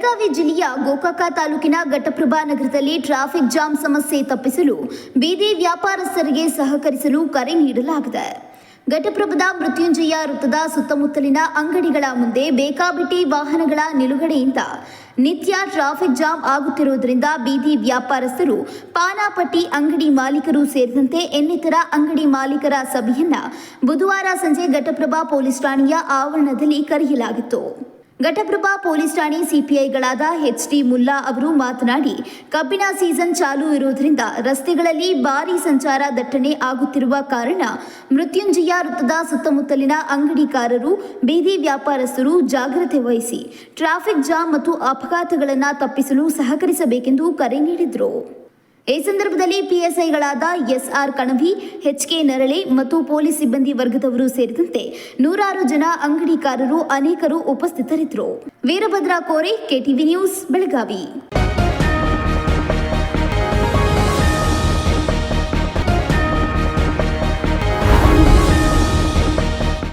ಬೆಳಗಾವಿ ಜಿಲ್ಲೆಯ ಗೋಕಾಕ ತಾಲೂಕಿನ ಘಟಪ್ರಭಾ ನಗರದಲ್ಲಿ ಟ್ರಾಫಿಕ್ ಜಾಮ್ ಸಮಸ್ಯೆ ತಪ್ಪಿಸಲು ಬೀದಿ ವ್ಯಾಪಾರಸ್ಥರಿಗೆ ಸಹಕರಿಸಲು ಕರೆ ನೀಡಲಾಗಿದೆ. ಘಟಪ್ರಭದ ಮೃತ್ಯುಂಜಯ ವೃತ್ತದ ಸುತ್ತಮುತ್ತಲಿನ ಅಂಗಡಿಗಳ ಮುಂದೆ ಬೇಕಾಬಿಟ್ಟಿ ವಾಹನಗಳ ನಿಲುಗಡೆಯಿಂದ ನಿತ್ಯ ಟ್ರಾಫಿಕ್ ಜಾಮ್ ಆಗುತ್ತಿರುವುದರಿಂದ ಬೀದಿ ವ್ಯಾಪಾರಸ್ಥರು ಪಾನಾಪಟ್ಟಿ ಅಂಗಡಿ ಮಾಲೀಕರು ಸೇರಿದಂತೆ ಇನ್ನಿತರ ಅಂಗಡಿ ಮಾಲೀಕರ ಸಭೆಯನ್ನ ಬುಧವಾರ ಸಂಜೆ ಘಟಪ್ರಭಾ ಪೊಲೀಸ್ ಠಾಣೆಯ ಆವರಣದಲ್ಲಿ ಕರೆಯಲಾಗಿತ್ತು. ಘಟಪ್ರಭಾ ಪೊಲೀಸ್ ಠಾಣೆ ಸಿಪಿಐಗಳಾದ ಎಚ್ ಡಿ ಮುಲ್ಲಾ ಅವರು ಮಾತನಾಡಿ, ಕಬ್ಬಿನ ಸೀಸನ್ ಚಾಲೂ ಇರುವುದರಿಂದ ರಸ್ತೆಗಳಲ್ಲಿ ಭಾರೀ ಸಂಚಾರ ದಟ್ಟಣೆ ಆಗುತ್ತಿರುವ ಕಾರಣ ಮೃತ್ಯುಂಜಯ ವೃತ್ತದ ಸುತ್ತಮುತ್ತಲಿನ ಅಂಗಡಿಕಾರರು, ಬೀದಿ ವ್ಯಾಪಾರಸ್ಥರು ಜಾಗ್ರತೆ ವಹಿಸಿ, ಟ್ರಾಫಿಕ್ ಜಾಮ್ ಮತ್ತು ಅಪಘಾತಗಳನ್ನು ತಪ್ಪಿಸಲು ಸಹಕರಿಸಬೇಕೆಂದು ಕರೆ ನೀಡಿದರು. ಈ ಸಂದರ್ಭದಲ್ಲಿ ಪಿಎಸ್ಐಗಳಾದ ಎಸ್ಆರ್ ಕಣವಿ, ಎಚ್ಕೆ ನರಳೆ ಮತ್ತು ಪೊಲೀಸ್ ಸಿಬ್ಬಂದಿ ವರ್ಗದವರು ಸೇರಿದಂತೆ ನೂರಾರು ಜನ ಅಂಗಡಿಕಾರರು ಅನೇಕರು ಉಪಸ್ಥಿತರಿದ್ದರು. Veerabhadra Kore, KTV news, Belagavi.